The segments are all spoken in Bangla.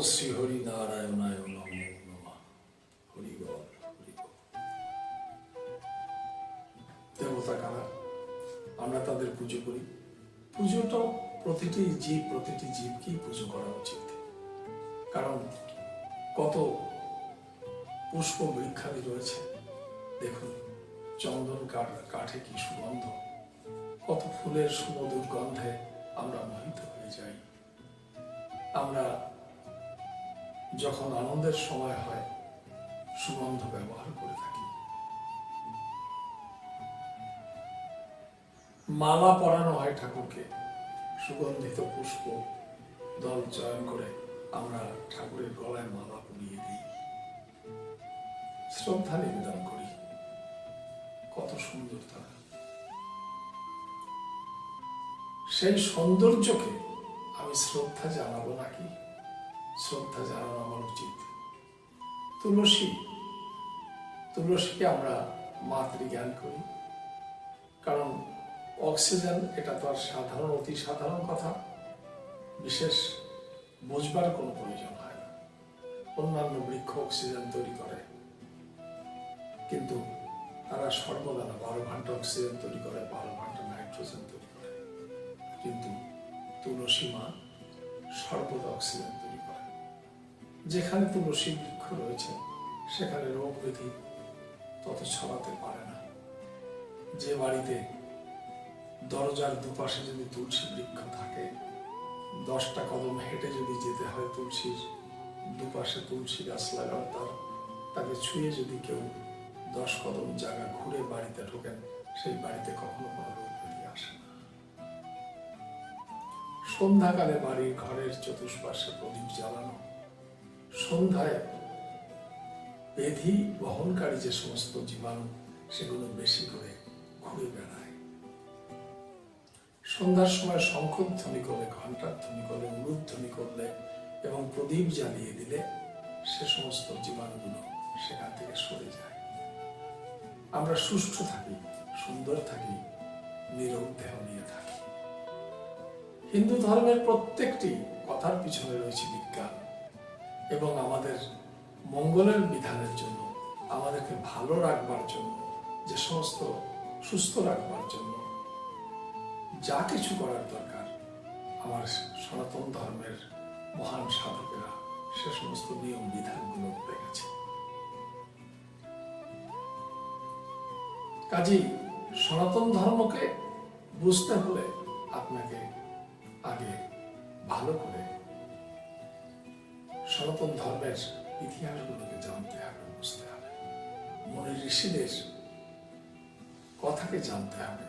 শ্রী হরি নারায়ণায় দেবতা কারা? আমরা তাদের পুজো করি। পুজোটা প্রতিটি জীব, প্রতিটি জীবকেই পুজো করা উচিত। কারণ কত পুষ্প বৃক্ষাদি রয়েছে। দেখুন, চন্দন কাঠ, কাঠে কি সুগন্ধ। কত ফুলের সুমধুর গন্ধে আমরা মোহিত হয়ে যাই। আমরা যখন আনন্দের সময় হয়, সুগন্ধ ব্যবহার করে থাকি। মালা পরানো হয় ঠাকুরকে, সুগন্ধিত পুষ্প, দল চয়ন করে আমরা ঠাকুরের গলায় মালা পরিয়ে দিই। শ্রদ্ধা নিবেদন করি। কত সুন্দর তারা। সেই সৌন্দর্যকে আমি শ্রদ্ধা জানাব নাকি? শ্রদ্ধা জানানো আমার উচিত। তুলসী, তুলসীকে আমরা মাতৃজ্ঞান করি। কারণ অক্সিজেন এটা তো আর সাধারণ, অতি সাধারণ কথা। বিশেষ বুঝবার কোনো প্রয়োজন হয় না। অন্যান্য বৃক্ষ অক্সিজেন তৈরি করে। কিন্তু তারা সর্বদা না, বারো ঘণ্টা অক্সিজেন তৈরি করে, বারো ঘণ্টা নাইট্রোজেন তৈরি করে। কিন্তু তুলসী মা সর্বদা অক্সিজেন যেখানে তুলসী বৃক্ষ রয়েছে, সেখানে রোগ ব্যাধি তত ছড়াতে পারে না। যে বাড়িতে দরজার দুপাশে যদি তুলসী বৃক্ষ থাকে, দশটা কদম হেঁটে যদি যেতে হয় তুলসীর দুপাশে তুলসী গাছ লাগানো তার তাকে ছুঁয়ে যদি কেউ দশ কদম জায়গা ঘুরে বাড়িতে ঢোকেন, সেই বাড়িতে কখনো কোনো রোগ ব্যাধি আসে না। সন্ধ্যাকালে বাড়ির ঘরের চতুষ্পার্শ্বে প্রদীপ জ্বালানো সন্ধ্যায় বেধি বহনকারী যে সমস্ত জীবাণু, সেগুলো বেশি করে ঘুরে বেড়ায়। সন্ধ্যার সময় শঙ্খধ্বনি করলে ঘণ্টার ধ্বনি করলে, উলুধ্বনি করলে এবং প্রদীপ জ্বালিয়ে দিলে সে সমস্ত জীবাণুগুলো সেখান থেকে সরে যায়। আমরা সুস্থ থাকি, সুন্দর থাকি, নিরোগ দেহ নিয়ে থাকি। হিন্দু ধর্মের প্রত্যেকটি কথার পিছনে রয়েছে বিজ্ঞান। এবং আমাদের মঙ্গলের বিধানের জন্য, আমাদেরকে ভালো রাখবার জন্য, যে সমস্ত সুস্থ রাখবার জন্য যা কিছু করার দরকার, আমার সনাতন ধর্মের মহান সাধকেরা সে সমস্ত নিয়ম বিধানগুলো করে গেছে। কাজী সনাতন ধর্মকে বুঝতে হলে আপনাকে আগে ভালো করে সনাতন ধর্মের ইতিহাসগুলোকে জানতে হবে, বুঝতে হবে। মনে ঋষিদের কথাকে জানতে হবে।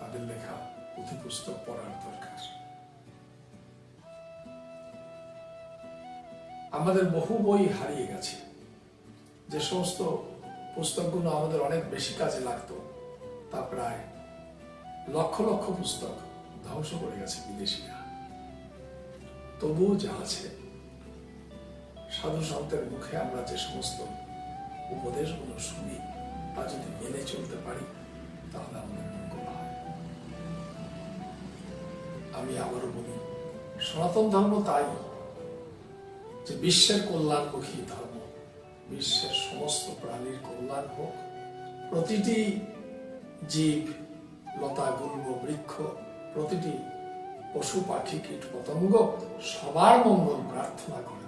তাদের লেখা পুস্তক পড়ার দরকার। আমাদের বহু বই হারিয়ে গেছে। যে সমস্ত পুস্তকগুলো আমাদের অনেক বেশি কাজে লাগতো, তা প্রায় লক্ষ লক্ষ পুস্তক ধ্বংস করে গেছে বিদেশিরা। তবুও যা আছে সাধু সন্তের মুখে আমরা যে সমস্ত উপদেশগুলো শুনি তা যদি মেনে চলতে পারি, তাহলে আমাদের মঙ্গল হয় আমি আবারও বলি, সনাতন ধর্ম তাই যে বিশ্বের কল্যাণমুখী ধর্ম বিশ্বের সমস্ত প্রাণীর কল্যাণ হোক, প্রতিটি জীব, লতা, গুল্ম, বৃক্ষ, প্রতিটি পশু, পাখি, কীট পতঙ্গ সবার মঙ্গল প্রার্থনা ধর্মাবলম্বীরা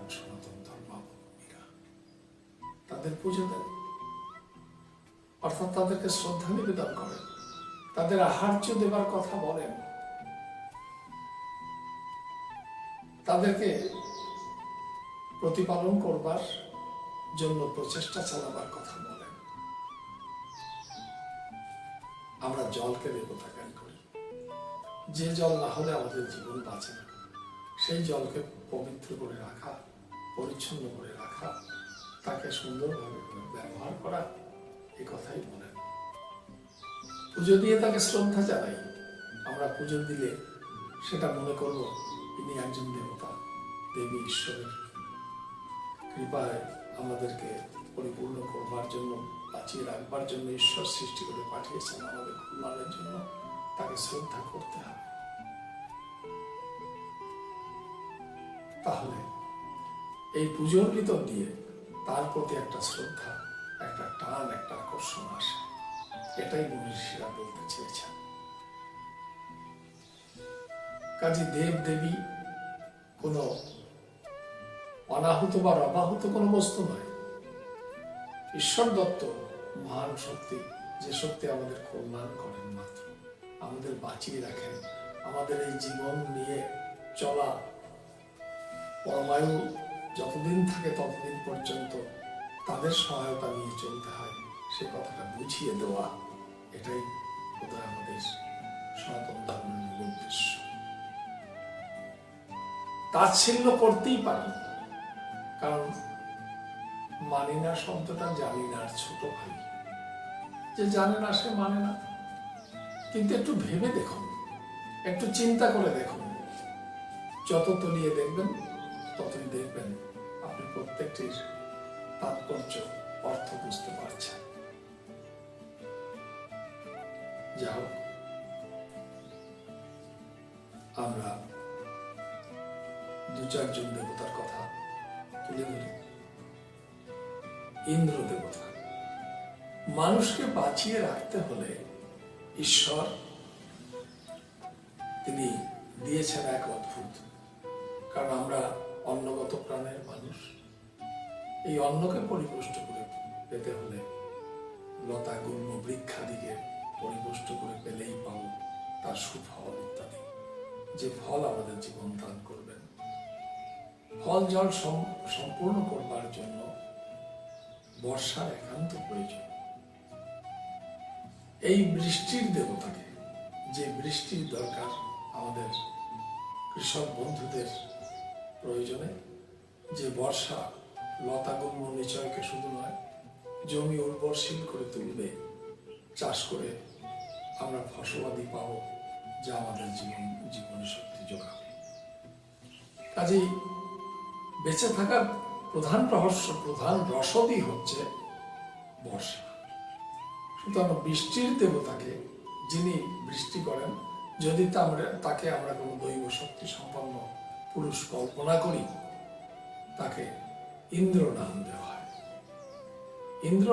তাদের পুজো দেন। অর্থাৎ তাদেরকে শ্রদ্ধা নিবেদন করেন। তাদের আহার্য দেবার কথা বলেন। তাদেরকে প্রতিপালন করবার জন্য প্রচেষ্টা চালাবার কথা বলেন। আমরা জলকে দেবতা জ্ঞান করি। যে জল না হলে আমাদের জীবন বাঁচে সেই জলকে পবিত্র করে রাখা, পরিচ্ছন্ন করে রাখা তাকে সুন্দরভাবে ব্যবহার করা এই কথাই বলেন পুজো দিয়ে তাকে শ্রদ্ধা জানাই। আমরা পুজো দিলে সেটা মনে করব ইনি একজন দেবতা, দেবী ঈশ্বরের। কৃপায় আমাদেরকে পরিপূর্ণ করবার জন্য, বাঁচিয়ে রাখবার জন্য ঈশ্বর সৃষ্টি করে পাঠিয়েছেন আমাদের কল্যাণের জন্য, তাকে শ্রদ্ধা করতে হবে। তাহলে এই পুজোর ভিতর দিয়ে তার প্রতি একটা শ্রদ্ধা, একটা টান, একটা আকর্ষণ আসে। এটাই মুনি ঋষিরা বলতে চেয়েছেন। কাজী দেব দেবী কোনো অনাহুত বা রবাহুত কোনো বস্তু নয়। ঈশ্বর দত্ত মহান শক্তি, যে শক্তি আমাদের কল্যাণ করেন মাত্র, আমাদের বাঁচিয়ে রাখেন, আমাদের এই জীবন নিয়ে চলা পরমায়ু যতদিন থাকে ততদিন পর্যন্ত তাদের সহায়তা নিয়ে চলতে হয়। সে কথাটা বুঝিয়ে দেওয়া, এটাই বোধহয় আমাদের সনাতন ধর্মের মূল উদ্দেশ্য। তাচ্ছিল্য করতেই পারি, কারণ মানি না শব্দটা জানি না আর ছোট ভাই। যে জানে না সে মানে না। কিন্তু একটু ভেবে দেখুন, একটু চিন্তা করে দেখুন। যত তলিয়ে দেখবেন ততই দেখবেন আপনি প্রত্যেকটির তাৎপর্য, অর্থ বুঝতে পারছেন। যা হোক, আমরা দু চারজন দেবতার কথা তুলে ধরি। ইন্দ্র দেবতা, মানুষকে বাঁচিয়ে রাখতে হলে ঈশ্বর, তিনি দিয়েছেন এক অদ্ভুত। কারণ আমরা অন্নগত প্রাণের মানুষ। এই অন্নকে পরিপুষ্ট করে পেতে হলে লতা গুল্ম বৃক্ষাদিকে পরিপুষ্ট করে পেলেই পাবো তার সুফল ইত্যাদি। যে ফল আমাদের জীবন দান করবেন। ফল জল সম্পূর্ণ করবার জন্য বর্ষার একান্ত প্রয়োজন। এই বৃষ্টির দেবতাকে যে বৃষ্টির দরকার আমাদের কৃষক বন্ধুদের প্রয়োজনে, যে বর্ষা লতাগুল্ম নিচয়কে শুধু নয়, জমি উর্বরশীল করে তুলবে, চাষ করে আমরা ফসলাদি পাবো, যা আমাদের জীবন, জীবনে শক্তি যোগাবে। কাজেই বেঁচে থাকার প্রধান রহস্য, প্রধান রসদই হচ্ছে বর্ষা। সুতরাং বৃষ্টির দেবতাকে যিনি বৃষ্টি করেন, যদি তা আমরা তাকে আমরা কোনো দৈব শক্তি সম্পন্ন পুরুষ কল্পনা করি, তাকে ইন্দ্র নাম দেওয়া হয়। ইন্দ্র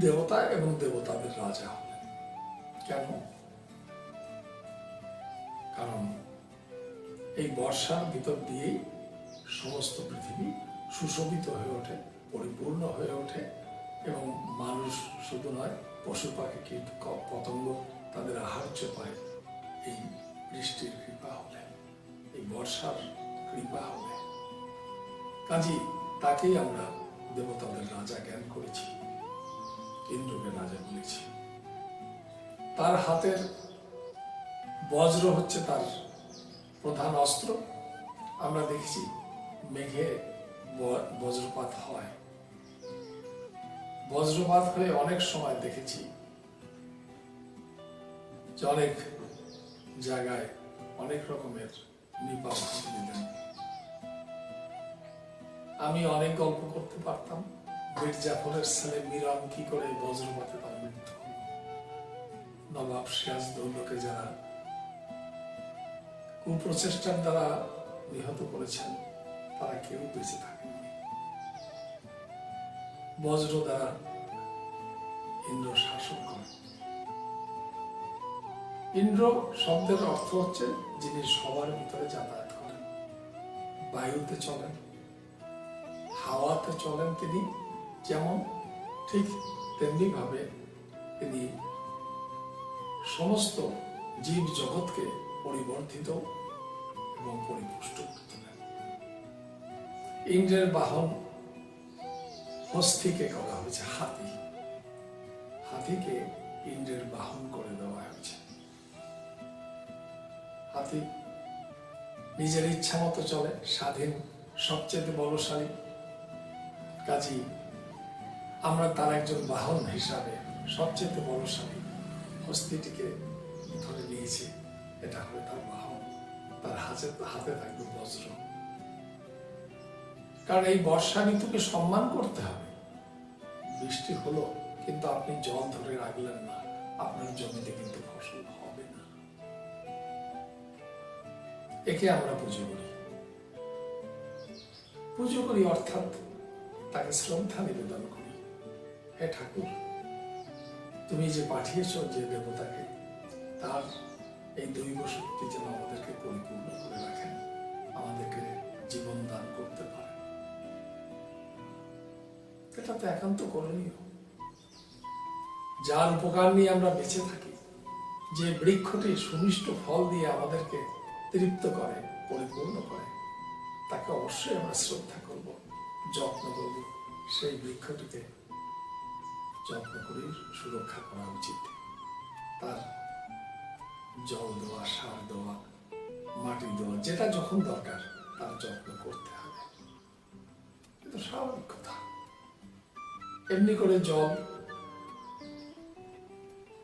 দেবতা এবং দেবতাদের রাজা হলেন। কেন? কারণ এই বর্ষার ভিতর দিয়েই সমস্ত পৃথিবী সুশোভিত হয়ে ওঠে, পরিপূর্ণ হয়ে ওঠে এবং মানুষ শুধু নয়, পশু পাখি, কীট পতঙ্গ তাদের আহার্য পায়। এই বৃষ্টির কৃপা হলে, এই বর্ষার কৃপা হলে। কাজী, তাকেই আমরা দেবতাদের রাজা জ্ঞান করেছি, ইন্দ্রকে রাজা বলেছি। তার হাতের বজ্র হচ্ছে তার প্রধান অস্ত্র। আমরা দেখছি মেঘে বজ্রপাত হয়। বজ্রপাত হয়ে অনেক সময় দেখেছি যে অনেক জায়গায় অনেক রকমের নিপা আমি অনেক গল্প করতে পারতাম। বীর জাফরের ছেলে মিরাম কি করে বজ্রপাতে তার মৃত্যু নবাব সিরাজ দৌলকে যারা কুপ্রচেষ্টার দ্বারা নিহত করেছেন, তারা কেউ বেঁচে থাকেনি বজ্র দ্বারা ইন্দ্র শাসন করে। ইন্দ্র শব্দের অর্থ হচ্ছে যিনি সবার ভিতরে যাতায়াত করেন। বায়ুতে চলেন, হাওয়াতে চলেন তিনি, যেমন ঠিক তেমনি ভাবে তিনি সমস্ত জীব জগৎকে পরিবর্ধিত এবং পরিপুষ্ট ইন্দ্রের বাহন হস্তিকে করা হয়েছে, হাতি। হাতিকে ইন্দ্রের বাহন করে দেওয়া হয়েছে। হাতি নিজের ইচ্ছা মতো চলে, স্বাধীন, সবচেয়ে বলশালী কাজী। আমরা তার একজন বাহন হিসাবে সবচেয়ে বলশালী হস্তিটিকে ধরে নিয়েছি। এটা হবে তার বাহন। তার হাতে হাতে থাকবে বজ্র। কারণ এই বর্ষা ঋতুকে সম্মান করতে হবে। বৃষ্টি হলো, কিন্তু আপনি জল ধরে রাখলেন না। আপনার জমিতে কিন্তু ফসল হবে না। একে আমরা পুজো করি। পুজো করি অর্থাৎ তাকে শ্রদ্ধা নিবেদন করি। হে ঠাকুর, তুমি যে পাঠিয়েছ যে দেবতাকে, তার এই দৈব শক্তি যেন আমাদেরকে পরিপূর্ণ করে রাখেন আমাদেরকে জীবন দান করতে পারে। এটা তো একান্ত করণীয়। যার উপকার নিয়ে আমরা বেঁচে থাকি, যে বৃক্ষটি সুমিষ্ট ফল দিয়ে আমাদেরকে তৃপ্ত করে, পরিপূর্ণ করে। তাকে অবশ্যই আমরা শ্রদ্ধা করব, যত্ন করব, সেই বৃক্ষটিকে যত্ন করে সুরক্ষা করা উচিত। তার জল দেওয়া, সার দেওয়া, মাটি দেওয়া, যেটা যখন দরকার, তার যত্ন করতে হবে। কিন্তু স্বাভাবিক কথা। এমনি করে জল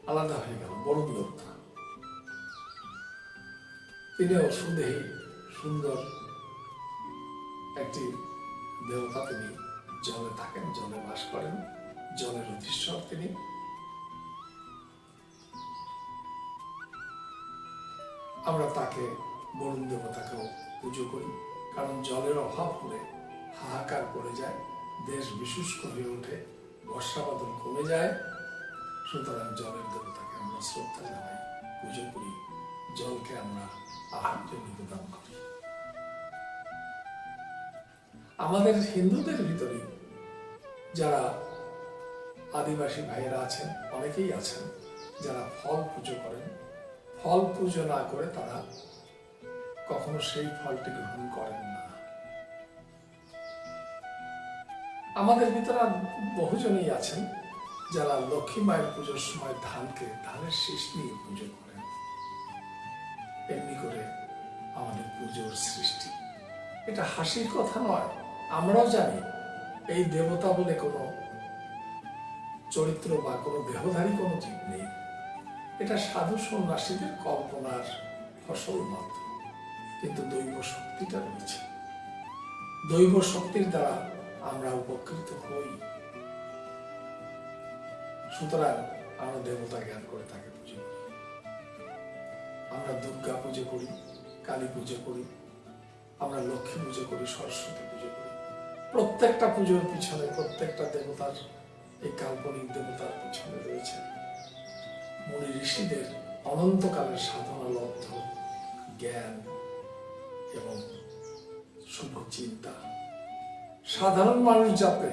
আলাদা হয়ে গেল বরুণ দেবতা তিনিও সুদেহী সুন্দর একটি দেবতা তিনি জলে থাকেন, জলে বাস করেন, জলের অধীশ্বর তিনি। আমরা তাকে বরুণ দেবতাকেও পুজো করি, কারণ জলের অভাব হলে হাহাকার পড়ে যায়, দেশ বিশুষ্ক হয়ে ওঠে, বর্ষা কমে যায়। সুতরাং জলের দেবতাকে আমরা শ্রদ্ধা জানাই, পুজো করি। জলকে আমরা আহার্য নিবেদন করি আমাদের হিন্দুদের ভিতরে যারা আদিবাসী ভাইয়েরা আছেন, অনেকেই আছেন, যারা ফল পুজো করেন, ফল পুজো না করে তারা কখনো সেই ফলটি গ্রহণ করেন না। আমাদের ভিতরে বহুজনই আছেন যারা লক্ষ্মী মায়ের পুজোর সময় ধানকে, ধানের শীষ নিয়ে পুজো করেন। এমনি করে আমাদের পুজোর সৃষ্টি। এটা হাসির কথা নয়, আমরাও জানি এই দেবতা বলে কোনো চরিত্র বা কোনো দেহধারী কোনো জীব নেই। এটা সাধু সন্ন্যাসীদের কল্পনার ফসল মাত্র। কিন্তু দৈব শক্তিটা রয়েছে। দৈব শক্তির দ্বারা আমরা উপকৃত হই। সুতরাং আমরা দেবতা জ্ঞান করে করি আমরা দুর্গা পুজো করি, কালী পুজো করি, আমরা লক্ষ্মী পুজো করি, সরস্বতী পুজো করি। প্রত্যেকটা পুজোর পিছনে প্রত্যেকটা দেবতার এই কাল্পনিক দেবতার পিছনে রয়েছে। মুনি ঋষিদের অনন্তকালের সাধনালব্ধ জ্ঞান এবং শুভ চিন্তা। সাধারণ মানুষ যাতে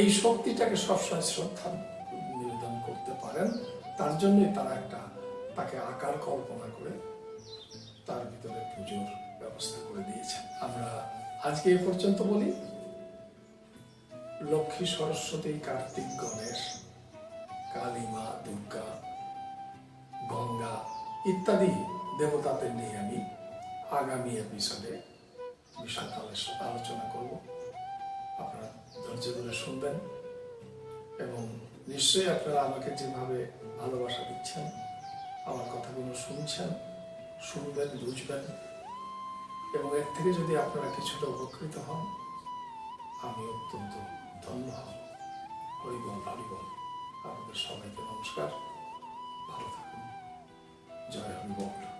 এই শক্তিটাকে সবসময় শ্রদ্ধা নিবেদন করতে পারেন, তার জন্যই তারা একটা তাকে আকার কল্পনা করে তার ভিতরে পুজোর ব্যবস্থা করে দিয়েছেন আমরা আজকে এ পর্যন্ত বলি, লক্ষ্মী সরস্বতী, কার্তিক গণেশ, কালী মা, দুর্গা, গঙ্গা ইত্যাদি দেবতাদের নিয়ে আমি আগামী এপিসোডে বিশাল আলোচনা করব। আপনারা ধৈর্য ধরে শুনবেন এবং নিশ্চয়ই আপনারা আমাকে যেভাবে ভালোবাসা দিচ্ছেন আমার কথাগুলো শুনছেন, শুনবেন, বুঝবেন, এবং এর থেকে যদি আপনারা কিছুটা উপকৃত হন, আমি অত্যন্ত ধন্য হব। হরিবল হরিবল আপনাদের সবাইকে নমস্কার। ভালো থাকুন। জয় হরিবল